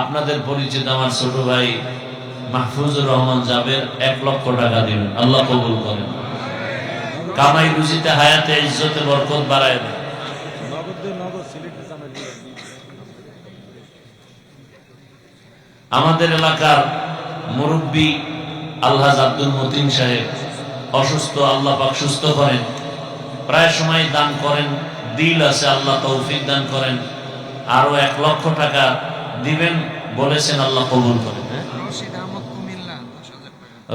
আপনাদের পরিচিত আমার ছোট ভাই মাহফুজুর রহমান জাবের এক লক্ষ টাকা দিবেন। আল্লাহ কবুল করেন। কামাই রুজিতে হায়াতে ইজ্জতে বরকত বাড়ায় দেন। আমাদের এলাকার মুরব্বী আলহাজ আব্দুল মতিন সাহেব অসুস্থ, আল্লাহ পাক সুস্থ করেন। প্রায় সময় দান করেন, দিল আছে, আল্লাহ তৌফিক দান করেন। আরও এক লক্ষ টাকা দিবেন বলেছেন আল্লাহ কবুল করেন হ্যাঁ?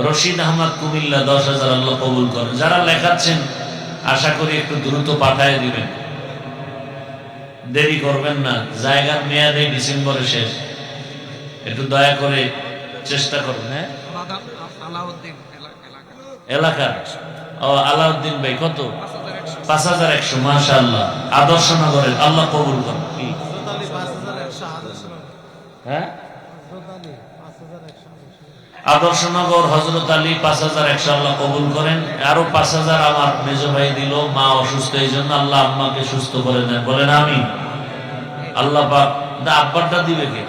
রশিদ আহমদ কুমিল্লা দশ হাজার আল্লাহ কবুল করেন যারা লেখাচ্ছেন আশা করি একটু দ্রুত পাঠায় দিবেন। দেরি করবেন না জায়গার মেয়াদে ডিসেম্বরে শেষ। একটু দয়া করে চেষ্টা করবেন হ্যাঁ? এলাকার ও আলাউদ্দিন ভাই কত? পাঁচ হাজার একশো। মাসা আল্লাহ আদর্শ নগরের আল্লাহ কবুল করেন? হ্যাঁ? আদর্শনগর হজরত আলী পাঁচ হাজার একশো আল্লাহ কবুল করেন। আরও পাঁচ হাজার আমার মেজ ভাই দিল মা অসুস্থ এই জন্য আল্লাহ আম্মাকে সুস্থ করে দেন। বলেন আমি আল্লাহ পাক দা আব্বারটা দিবে কে?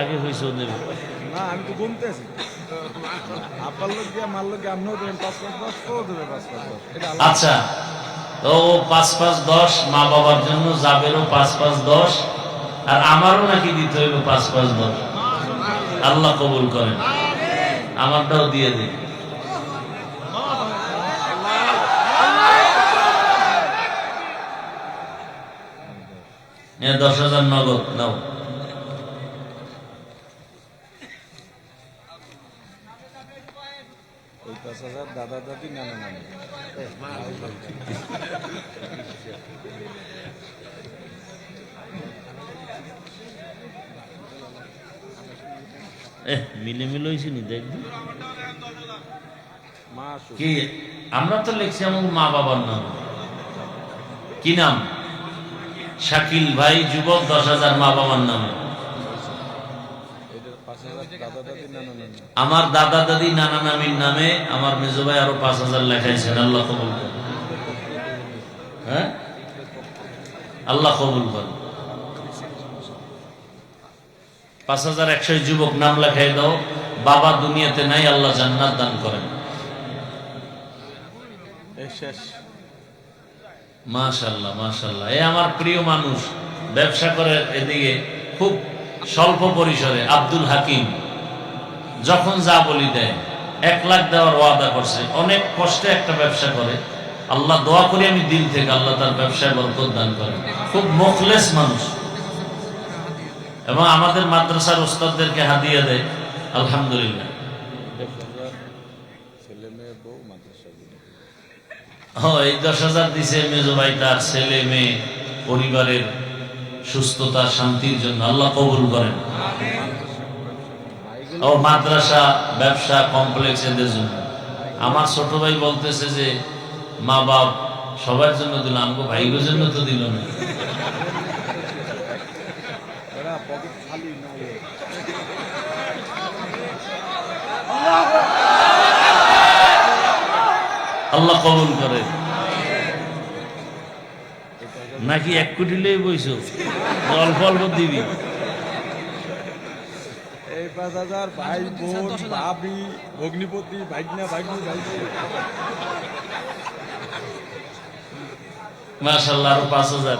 আগে হয়েছে ও দেবে। না আমি তো গুনতে আছি আব্বার লোক দিয়ে মার লোক আপনিও দেবেন পাঁচ পাঁচ দশ দেবে পাঁচ পাঁচ দশ আচ্ছা। তো পাঁচ পাঁচ দশ, মা বাবার জন্য যাবেরও পাঁচ পাঁচ দশ, আর আমারও নাকি দিতে হইব পাঁচ পাঁচ দশ। আল্লাহ কবুল করেন। আমারটাও দিয়ে দিন। দশ হাজার নগদ, নাও। দাদা দাদি, নানা নানি। এ মিলে মিলে হয়েছে নি দেখবি কি? আমরা তো লিখছি আমার মা বাবার নাম। কি নাম? শাকিল ভাই যুবক দশ হাজার মা বাবার নামে। আমার দাদা দাদি নানা নামির নামে আমার মেজো ভাই আরও পাঁচ হাজার লেখাইছেন আল্লাহ কবুল করেন। হ্যাঁ? আল্লাহ কবুল করেন। পাঁচ হাজার একশো যুবক নাম লেখাই দাও বাবা দুনিয়াতে নাই আল্লাহ জান্নাত দান করেন। মাশাল্লাহ মাশাল্লাহ এ আমার প্রিয় মানুষ ব্যবসা করে এদিকে খুব স্বল্প পরিসরে আব্দুল হাকিম যখন যা বলি দেয় এক লাখ দেওয়ার ওয়াদা করছে অনেক কষ্টে একটা ব্যবসা করে। আল্লাহ দোয়া করি আমি দিল থেকে আল্লাহ তার ব্যবসায় বরকত দান করেন। খুব মুখলেস মানুষ। এবং আমাদের মাদ্রাসার ওস্তাদদেরকে হাদিয়ে দেয়, আলহামদুলিল্লাহ। এই দশ হাজার দিছে মেজো ভাই তার ছেলে, মেয়ে, পরিবারের সুস্থতা, শান্তির জন্য আল্লাহ কবুল করেন। ও, মাদ্রাসা, ব্যবসা, কমপ্লেক্স এদের জন্য। আমার ছোট ভাই বলতেছে যে মা বাপ সবার জন্য দিল আমাকে ভাইগোর জন্য তো দিল না। আল্লাহ কবুল করে। নাকি এক কোটি লই বইছ? অল্প অল্প দিবি। এই পাঁচ হাজার ভাই বোন ভাবি ভগ্নিপতি ভাইগনা ভাগ্নি ভাইজি মাশাল্লাহ আরও পাঁচ হাজার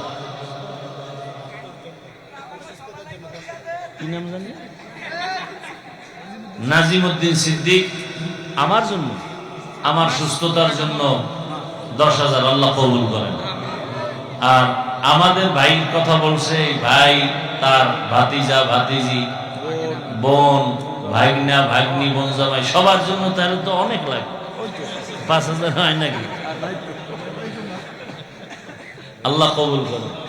কি নাম জানি? নাজিম উদ্দিন সিদ্দিক। আমার জন্য? আমার সুস্থতার জন্য দশ হাজার আল্লাহ কবুল করেন। আর আমাদের ভাইয়ের কথা বলছে ভাই তার ভাতিজা, ভাতিজি, বোন, ভাগনা, ভাগ্নি, বোন জামাই, সবার জন্য তার তো অনেক লাগে। পাঁচ হাজার হয় নাকি? আল্লাহ কবুল করেন।